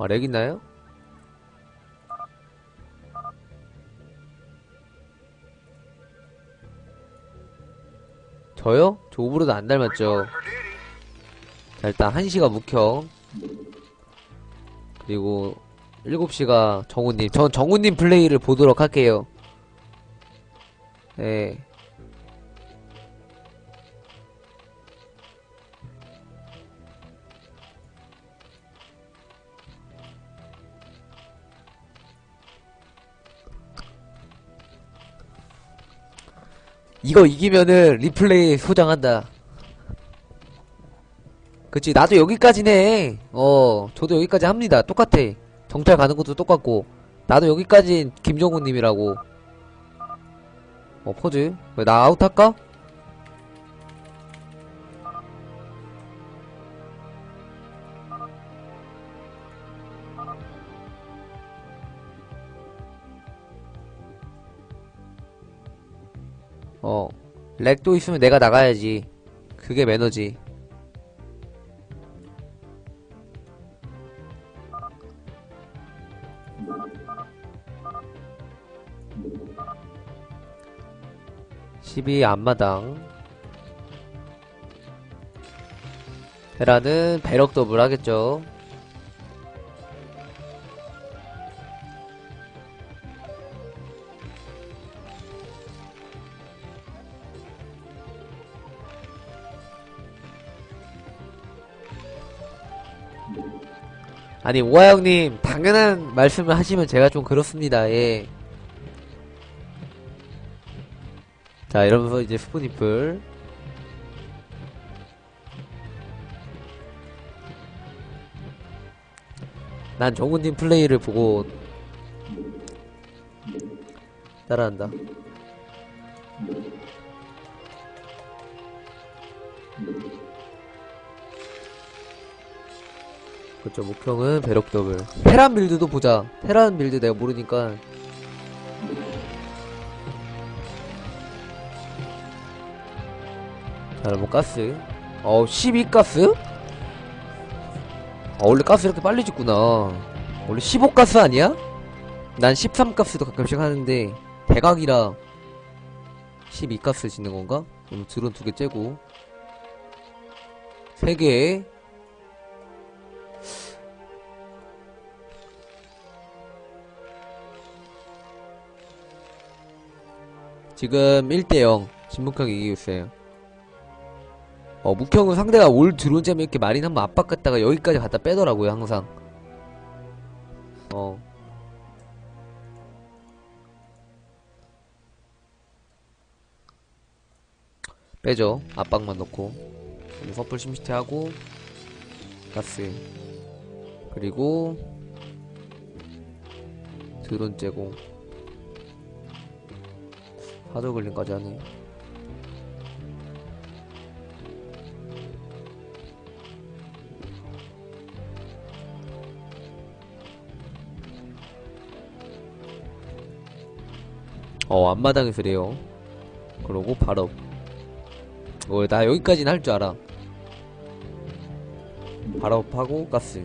아, 렉 있나요? 저요? 저 오브로드 안 닮았죠? 자, 일단 한시가 묵혀. 그리고 7시가 정우님. 전 정우님 플레이를 보도록 할게요. 네. 이거 이기면은 리플레이 소장한다. 그치 나도 여기까지네. 어 저도 여기까지 합니다. 똑같아. 정찰 가는 것도 똑같고. 나도 여기까진 김정훈님이라고. 어 포즈? 왜 나 아웃할까? 어 렉도 있으면 내가 나가야지. 그게 매너지. 12 앞마당. 베라는 배럭 더블 하겠죠. 아니 오하영님 당연한 말씀을 하시면 제가 좀 그렇습니다. 예. 자 이러면서 이제 스푼이플. 난 정훈님 플레이를 보고 따라한다. 그렇죠. 목형은 배럭 더블. 테란 빌드도 보자. 테란 빌드 내가 모르니까. 자 여러분 뭐 가스? 어 12가스? 아 원래 가스 이렇게 빨리 죽구나. 원래 15가스 아니야? 난 13가스도 가끔씩 하는데 대각이라 12가스 짓는건가? 오늘 드론 두 개 째고. 세개. 지금 1대0 진묵형이 이기고 있어요. 어 묵형은 상대가 올 들어온 점에 이렇게 마린 한번 압박갔다가 여기까지 갖다 빼더라고요 항상. 어. 빼죠. 압박만 넣고. 서플 심시티 하고 가스. 그리고 드론 째고. 하드글린까지 하네 어 앞마당이 그래요. 그러고 바로. 어나 여기까지는 할 줄 알아. 바로 파고 가스.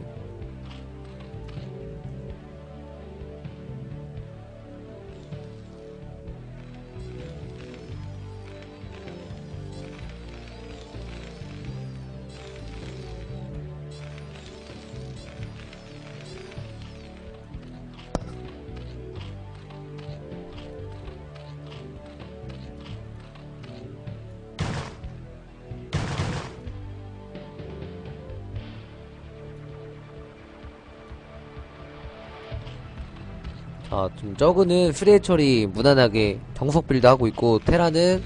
아, 좀 저그는 프레이 처리 무난하게 정석 빌드 하고 있고 테라는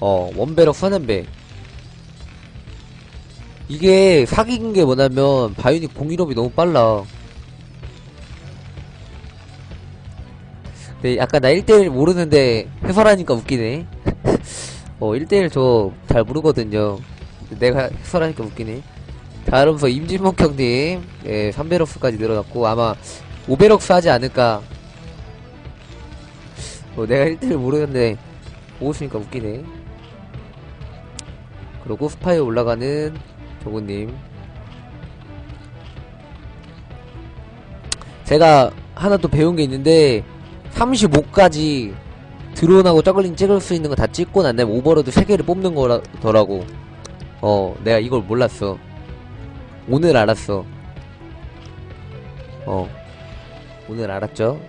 어 원배럭 선한배 이게 사기인 게 뭐냐면 바이오닉 공일업이 너무 빨라. 네, 아까 나 1대1 모르는데 해설하니까 웃기네. 어 1대1 저 잘 모르거든요. 내가 해설하니까 웃기네. 자 그러면서 임진목 형님 예, 3배럭스까지 늘어났고 아마 500억수 하지 않을까. 뭐 내가 1등을 모르겠네 보고 있으니까 웃기네. 그리고 스파에 올라가는 조구님. 제가 하나 또 배운 게 있는데 35까지 드론하고 저글링 찍을 수 있는 거 다 찍고 난 다음에 오버로드 3개를 뽑는거라더라고. 어 내가 이걸 몰랐어. 오늘 알았어. 어. 오늘 알았죠?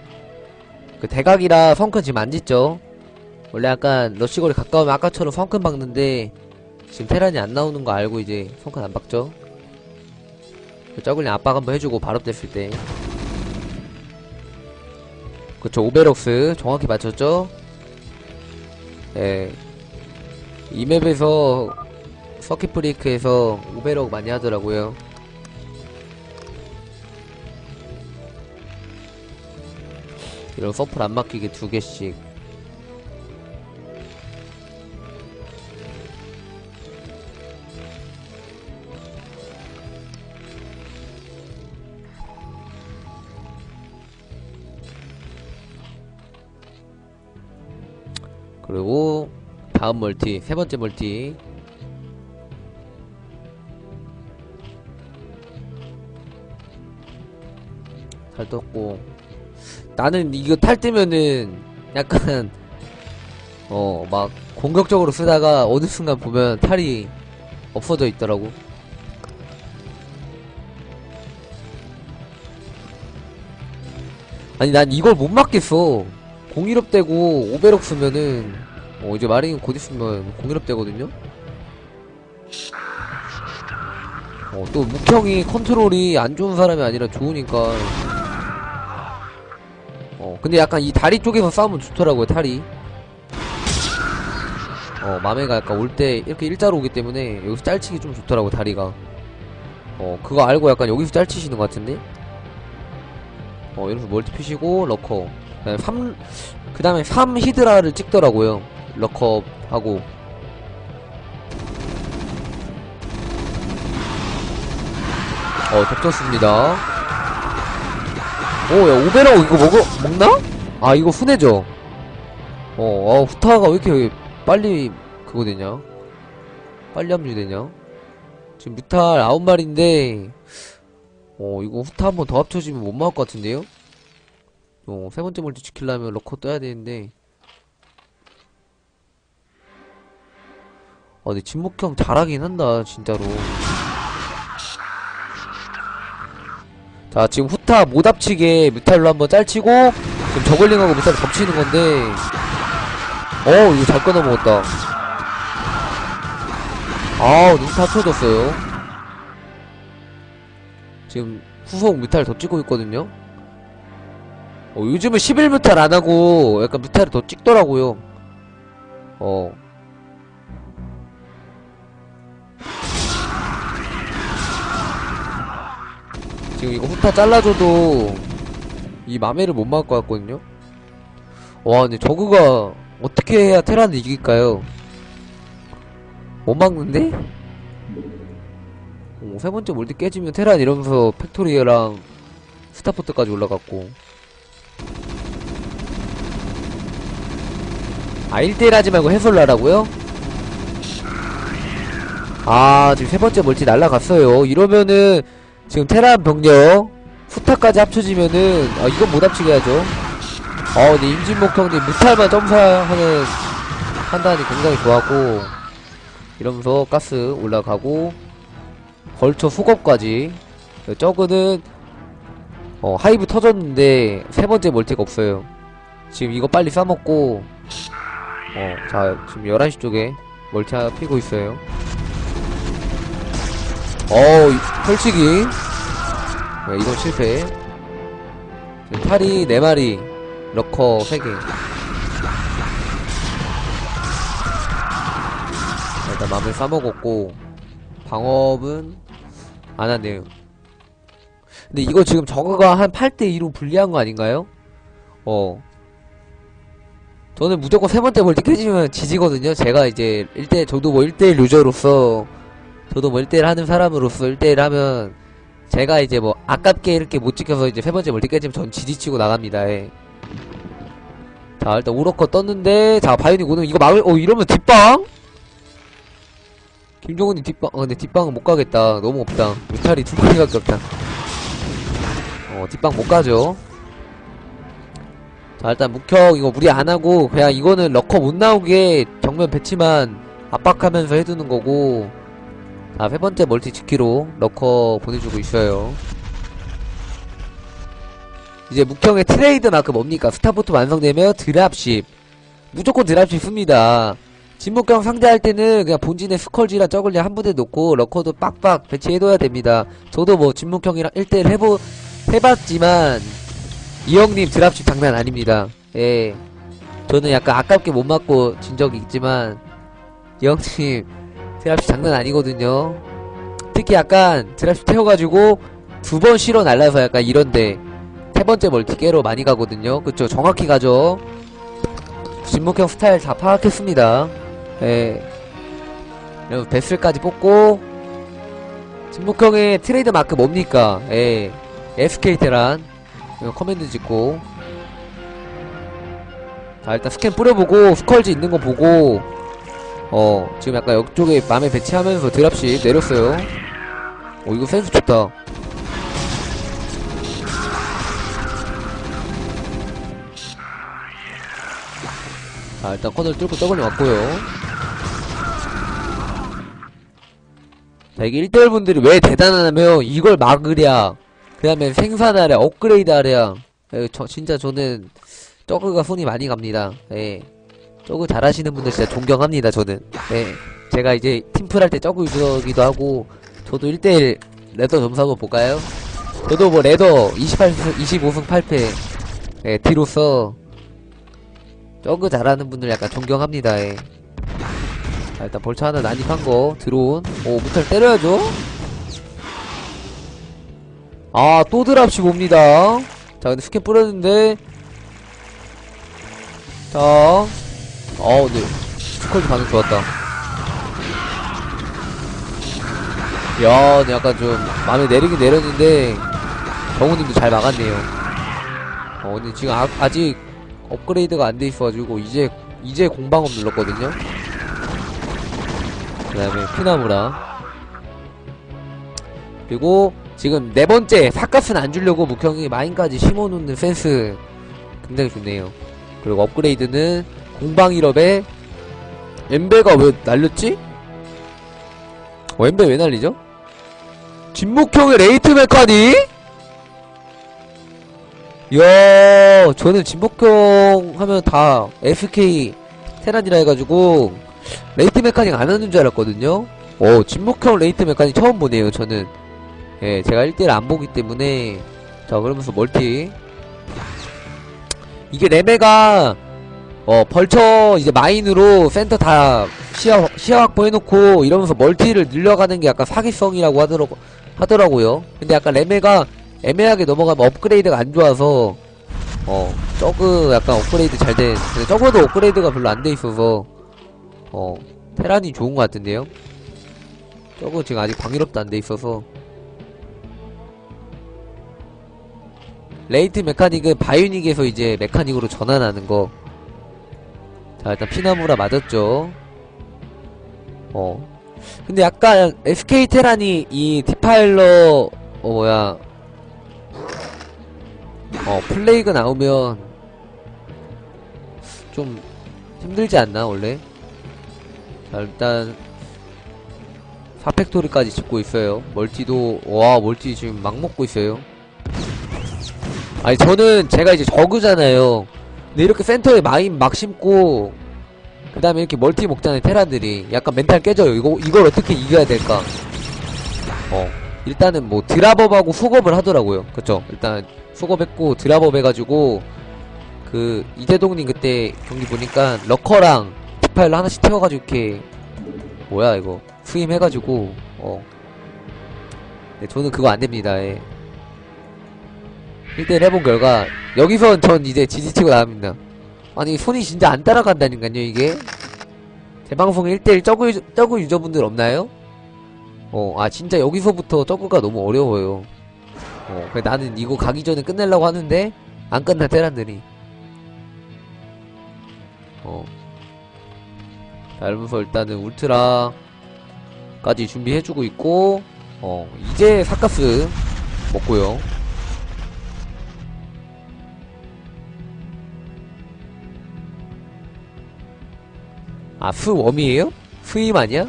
그 대각이라 성큰 지금 안 짓죠? 원래 약간 러시거리 가까우면 아까처럼 성큰 박는데 지금 테란이 안 나오는 거 알고 이제 성큰 안 박죠? 그 저글링 압박 한번 해주고 바로 됐을 때. 그쵸 오베록스 정확히 맞췄죠? 예. 이 맵에서 서킷 브레이크에서 오베록 많이 하더라고요 이런 서플 안 막히게 두 개씩. 그리고 다음 멀티 세 번째 멀티. 잘 떴고 나는 이거 탈 때면은 약간 어 막 공격적으로 쓰다가 어느 순간 보면 탈이 없어져 있더라고. 아니 난 이걸 못 맞겠어. 공일업 되고 오베록 쓰면은 어 이제 마린 곧 있으면 공일업 되거든요? 어또 묵형이 컨트롤이 안 좋은 사람이 아니라 좋으니까. 어 근데 약간 이 다리 쪽에서 싸우면 좋더라고요 탈이 어 맘에가 약간 올 때 이렇게 일자로 오기 때문에 여기서 짤치기 좀 좋더라고 다리가 어 그거 알고 약간 여기서 짤치시는 것 같은데 어 이러면서 멀티 피시고 러커 그다음에 3, 그 다음에 3 히드라를 찍더라고요. 럭컵 하고. 어, 덮쳤습니다. 오, 야, 오베라 이거 먹어, 먹나? 아, 이거 후내죠? 어, 어, 후타가 왜 이렇게 빨리 그거 되냐? 빨리 합류되냐? 지금 뮤탈 9마리인데, 어, 이거 후타 한 번 더 합쳐지면 못 막을 것 같은데요? 어, 세 번째 멀티 지키려면 러커 떠야 되는데. 아, 근데 진목형 잘하긴 한다, 진짜로. 자, 지금 후타 못 합치게 뮤탈로 한번 짤치고, 지금 저글링하고 뮤탈을 덮치는 건데, 어, 이거 잘 끊어먹었다. 아우, 눈 다 쳐졌어요. 지금 후속 뮤탈 더 찍고 있거든요? 어, 요즘은 11 뮤탈 안하고 약간 뮤탈을 더 찍더라고요. 어. 지금 이거 후타 잘라줘도 이 마매를 못 막을 것 같거든요? 와, 근데 저그가 어떻게 해야 테란을 이길까요? 못 막는데? 어, 세 번째 몰드 깨지면 테란 이러면서 팩토리랑 스타포트까지 올라갔고. 아, 1대1 하지 말고 해설로 하라고요? 아, 지금 세 번째 멀티 날라갔어요. 이러면은, 지금 테란 병력, 후타까지 합쳐지면은, 아, 이건 못 합치게 해야죠. 어, 근데 임진목 형님 무탈만 점사하는 판단이 굉장히 좋았고, 이러면서 가스 올라가고, 걸쳐 속업까지. 저그는, 어, 하이브 터졌는데, 세 번째 멀티가 없어요. 지금 이거 빨리 싸먹고, 어, 자, 지금 11시 쪽에 멀티 하나 피고 있어요. 어우, 이- 펼치기. 네, 이건 실패. 탈이 4마리, 러커 3개. 일단 맘을 싸먹었고, 방업은 안 하네요. 근데 이거 지금 저거가 한 8대2로 불리한 거 아닌가요? 어. 저는 무조건 세 번째 멀티 깨지면 지지거든요. 제가 이제 1대, 저도 뭐 1대1 유저로서, 저도 뭐 1대1 하는 사람으로서 1대1 하면, 제가 이제 뭐 아깝게 이렇게 못 지켜서 이제 세 번째 멀티 깨지면 전 지지치고 나갑니다. 예. 자, 일단 우러커 떴는데, 자, 바이오닉 오는 이거 막을, 어, 이러면 뒷방? 김종훈이 뒷방, 어, 근데 뒷방은 못 가겠다. 너무 없다. 무탈이 두 마리밖에 없다. 어, 뒷방 못 가죠. 자, 일단 묵형 이거 무리 안 하고 그냥 이거는 러커 못 나오게 정면 배치만 압박하면서 해두는 거고 자, 세 번째 멀티 지키로 러커 보내주고 있어요. 이제 묵형의 트레이드 마크 뭡니까? 스타포트 완성되면 드랍십. 무조건 드랍십 씁니다. 진묵형 상대할 때는 그냥 본진에 스컬지랑 저글리 한 부대 놓고 러커도 빡빡 배치해둬야 됩니다. 저도 뭐 진묵형이랑 1대1 해보, 해봤지만 이 형님 드랍십 장난 아닙니다. 예. 저는 약간 아깝게 못 맞고 진 적이 있지만 이 형님 드랍십 장난 아니거든요. 특히 약간 드랍십 태워가지고 두 번 실어 날라서 약간 이런데 세 번째 멀티 깨로 많이 가거든요. 그쵸? 정확히 가죠. 진목형 스타일 다 파악했습니다. 예. 그리고 베슬까지 뽑고 진목형의 트레이드 마크 뭡니까? 예. SK 테란 커맨드 짓고 자 일단 스캔 뿌려보고 스컬지 있는 거 보고 어 지금 약간 옆쪽에 맘에 배치하면서 드랍십 내렸어요. 오 이거 센스 좋다. 자 일단 코너를 뚫고 더블리 왔고요. 자 이게 1대1 분들이 왜 대단하냐면 이걸 막으랴. 그 다음에 생산하랴 업그레이드 하랴. 에, 저 진짜 저는 저그가 손이 많이 갑니다. 예 저그 잘하시는 분들 진짜 존경합니다 저는. 예 제가 이제 팀플 할 때 저그 유저기도 하고 저도 1대1 레더 점수 한번 볼까요? 저도 뭐 레더 28승 25승 8패 예 D로서 저그 잘하는 분들 약간 존경합니다 예. 자 일단 벌처 하나 난입한 거 드론 오 무탈 때려야죠? 아또 드랍시 봅니다. 자 근데 스캔 뿌렸는데. 자 어, 근데 스컬지 반응 좋았다. 야, 근데 약간 좀 마음에 내리긴 내렸는데 정우님도 잘 막았네요. 어, 근데 지금 아, 아직 업그레이드가 안 돼 있어가지고 이제 이제 공방업 눌렀거든요. 그 다음에 피나무라 그리고 지금 네 번째 사카스는 안 주려고 묵형이 마인까지 심어놓는 센스 굉장히 좋네요. 그리고 업그레이드는 공방 1업에 엠베가 왜 날렸지? 어, 엠베 왜 날리죠? 진목형의 레이트 메카닉? 이야, 저는 진목형 하면 다 FK 테란이라 해가지고 레이트 메카닉 안 하는 줄 알았거든요? 어, 진목형 레이트 메카닉 처음 보네요, 저는. 예, 제가 1대1 안 보기 때문에. 자, 그러면서 멀티. 이게 레메가 어 벌처 이제 마인으로 센터 다 시야 시야 확보해놓고 이러면서 멀티를 늘려가는 게 약간 사기성이라고 하더라고 하더라고요. 근데 약간 레메가 애매하게 넘어가면 업그레이드가 안 좋아서 어 저그 약간 업그레이드 잘 된. 근데 저거도 업그레이드가 별로 안 돼 있어서 어 테란이 좋은 것 같은데요. 저거 지금 아직 방위롭도 안 돼 있어서 레이트 메카닉은 바이오닉에서 이제 메카닉으로 전환하는 거. 자, 일단 피나무라 맞았죠. 어. 근데 약간 SK 테란이 이 디파일러, 어, 뭐야. 어, 플레이가 나오면 좀 힘들지 않나, 원래? 자, 일단 4팩토리까지 짓고 있어요. 멀티도, 와, 멀티 지금 막 먹고 있어요. 아니 저는 제가 이제 저그잖아요 근데 이렇게 센터에 마인 막 심고 그 다음에 이렇게 멀티 먹잖아요 테란들이 약간 멘탈 깨져요. 이거, 이걸 어떻게 이겨야 될까? 어 일단은 뭐 드랍업하고 수겁을 하더라고요. 그쵸? 일단 수겁했고 드랍업 해가지고 그 이재동님 그때 경기 보니까 러커랑 디파일러 하나씩 태워가지고 이렇게 뭐야 이거 수임 해가지고 어. 네, 저는 그거 안됩니다. 예. 1대1 해본 결과 여기선 전 이제 지지치고 나갑니다. 아니 손이 진짜 안 따라간다니까요 이게. 제 방송에 1대1 저그, 유저, 유저분들 없나요? 어 아 진짜 여기서부터 저그가 너무 어려워요. 어 그래 나는 이거 가기 전에 끝내려고 하는데 안 끝나 테란들이. 어. 자, 이러면서 일단은 울트라까지 준비해주고 있고 어 이제 사카스 먹고요 아, 스웜이에요? 스임 아니야?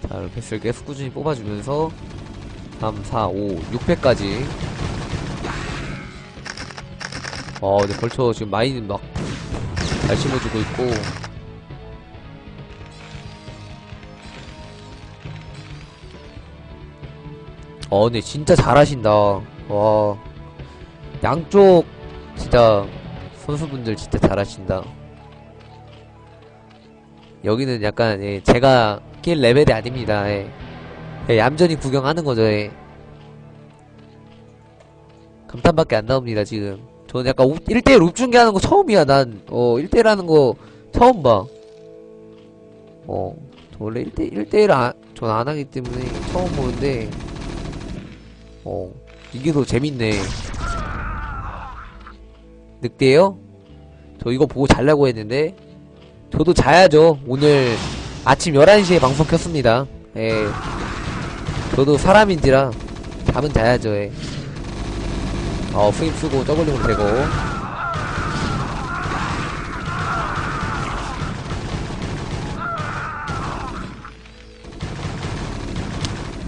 자, 이렇게 패스를 계속 꾸준히 뽑아주면서 3, 4, 5, 6패까지 어, 근데 벌써 지금 마인 막잘 심어주고 있고 어, 근데 진짜 잘하신다. 와. 양쪽, 진짜, 선수분들 진짜 잘하신다. 여기는 약간, 예, 제가 낄 레벨이 아닙니다. 예. 예, 얌전히 구경하는 거죠, 예. 감탄밖에 안 나옵니다, 지금. 저는 약간 1대1 룹중계 하는 거 처음이야, 난. 어, 1대1 하는 거 처음 봐. 어, 저 원래 1대, 1대1 안, 전안 하기 때문에 처음 보는데, 어, 이게 더 재밌네. 늑대요? 저 이거 보고 자려고 했는데, 저도 자야죠. 오늘 아침 11시에 방송 켰습니다. 예. 저도 사람인지라, 잠은 자야죠, 예. 어, 프임 쓰고 저글링으로 되고.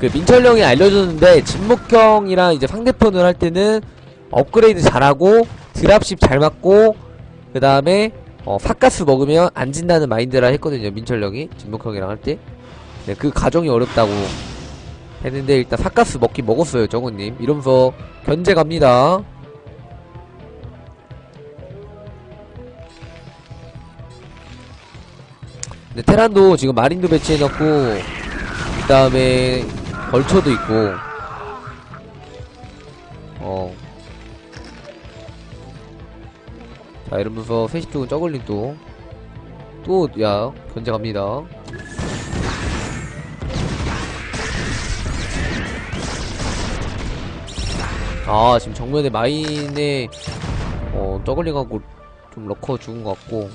그 민철 형이 알려줬는데 진목형이랑 이제 상대편을 할 때는 업그레이드 잘하고 드랍십 잘 맞고 그 다음에 어, 팥가스 먹으면 안 진다는 마인드라 했거든요 민철 형이 진목형이랑 할 때. 네, 그 과정이 어렵다고 했는데 일단 팥가스 먹긴 먹었어요 정우님 이러면서 견제 갑니다. 근데 테란도 지금 마린도 배치해놓고 그 다음에 벌초도 있고 어. 자 이러면서 세시 쪽은 저글링 또 또, 야, 견제 갑니다. 아, 지금 정면에 마인에, 어, 저글링하고 좀 러커 죽은 것 같고.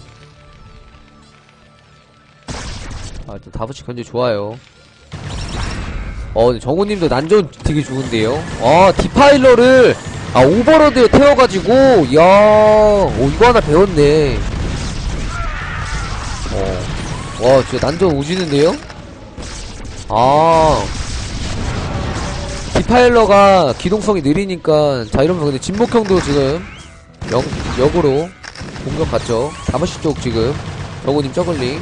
아, 일단 다섯시 견제 좋아요. 어, 정우님도 난전 되게 좋은데요? 아, 디파일러를, 아, 오버로드에 태워가지고, 이야, 오, 이거 하나 배웠네. 어, 와, 진짜 난전 오지는데요? 아, 디파일러가 기동성이 느리니까, 자, 이러면 근데 진목형도 지금, 역, 역으로 공격 갔죠. 다섯시 쪽 지금, 정우님 저글링.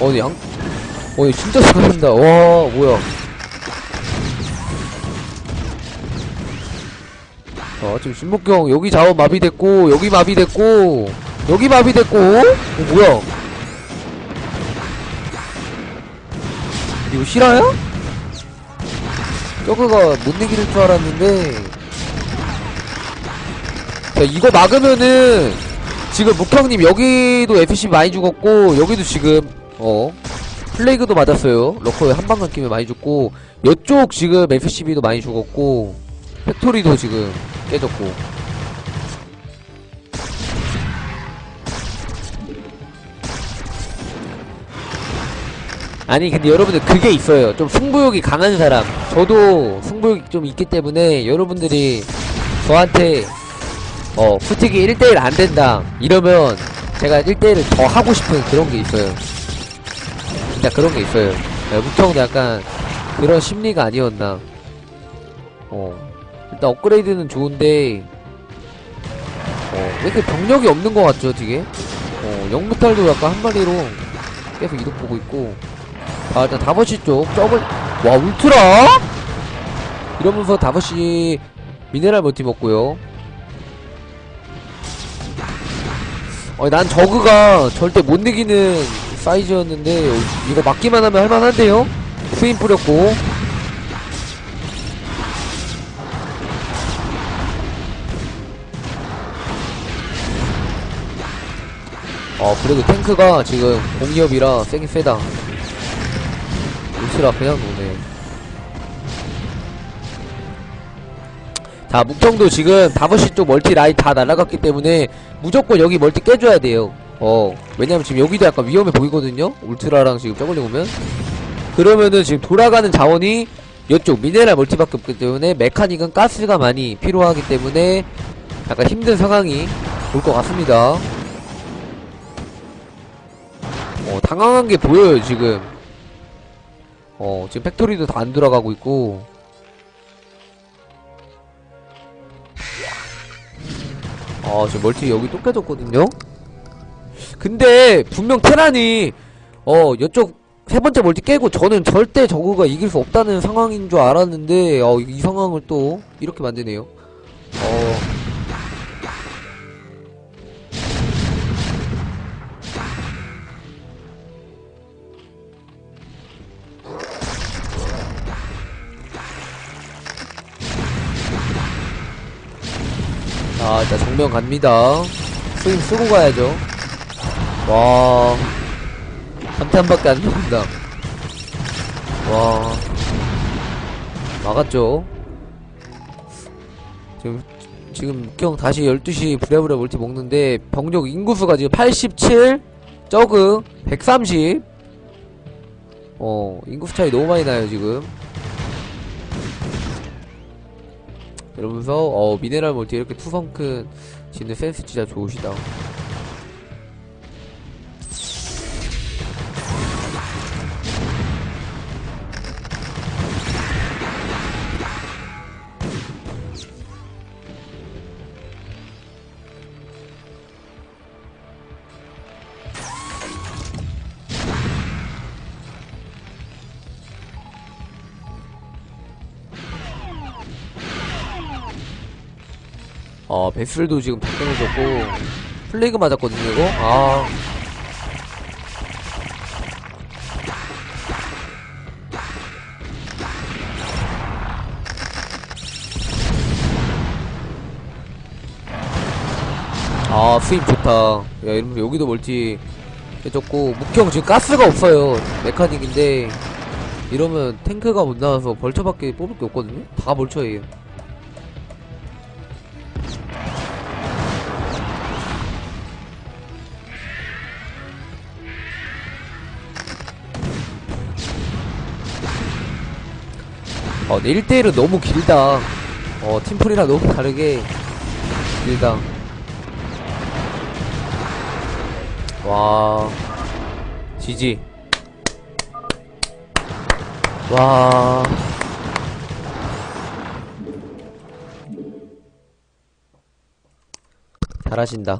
어, 양, 어, 얘 진짜 잘한다. 와, 뭐야. 어, 지금 신목경, 여기 자원 마비됐고, 여기 마비됐고, 여기 마비됐고, 어, 뭐야. 이거 실화야? 저거가 못 이길 줄 알았는데. 자, 이거 막으면은, 지금 묵형님 여기도 FC 많이 죽었고, 여기도 지금, 어, 플레이그도 맞았어요. 러커에 한 방간 끼면 많이 죽고, 이쪽 지금 FCB도 많이 죽었고, 팩토리도 지금 깨졌고. 아니, 근데 여러분들 그게 있어요. 좀 승부욕이 강한 사람. 저도 승부욕이 좀 있기 때문에 여러분들이 저한테, 어, 후틱이 1대1 안 된다. 이러면 제가 1대1을 더 하고 싶은 그런 게 있어요. 진짜 그런 게 있어요. 무청도 약간 그런 심리가 아니었나. 어. 일단 업그레이드는 좋은데, 어, 왜 이렇게 병력이 없는 것 같죠, 되게? 어, 영무탈도 약간 한 마리로 계속 이득 보고 있고. 아, 일단 다섯시 쪽, 더블, 와, 울트라? 이러면서 다섯시 미네랄 멀티 먹고요. 어, 난 저그가 절대 못 이기는 사이즈였는데, 어, 이거 막기만 하면 할만한데요? 스윙 뿌렸고. 어, 그래도 탱크가 지금 공기업이라 세긴 세다. 울트라 그냥 노네. 자, 묵정도 지금 5시 쪽 멀티 라인 다 날아갔기 때문에 무조건 여기 멀티 깨줘야 돼요. 어, 왜냐면 지금 여기도 약간 위험해 보이거든요? 울트라랑 지금 저걸링 오면. 그러면은 지금 돌아가는 자원이 이쪽 미네랄 멀티밖에 없기 때문에 메카닉은 가스가 많이 필요하기 때문에 약간 힘든 상황이 올 것 같습니다. 어, 당황한 게 보여요, 지금. 어, 지금 팩토리도 다 안 들어가고 있고. 아, 지금 멀티 여기 또 깨졌거든요? 근데, 분명 테란이, 어, 이쪽 세 번째 멀티 깨고 저는 절대 저거가 이길 수 없다는 상황인 줄 알았는데, 어, 이 상황을 또 이렇게 만드네요. 어. 자, 일단 정면 갑니다. 스윙 쓰고 가야죠. 와. 한태 한 밖에 안 나온다. 와. 막았죠. 지금, 지금 묵경 다시 12시 부랴부랴 멀티 먹는데, 병력 인구수가 지금 87, 저그, 130. 어, 인구수 차이 너무 많이 나요, 지금. 이러면서, 어, 미네랄 멀티 이렇게 투성큰 짓는 센스 진짜 좋으시다. 어, 베슬도 지금 답변해줬고, 플레이그 맞았거든요, 이거? 아. 아, 스윙 좋다. 야, 이러면 여기도 멀티 해줬고, 묵형 지금 가스가 없어요. 메카닉인데, 이러면 탱크가 못 나와서 벌처밖에 뽑을 게 없거든요? 다 벌처예요. 어, 근데 1대1은 너무 길다. 어, 팀플이랑 너무 다르게 길다. 와, 지지. 와. 잘하신다.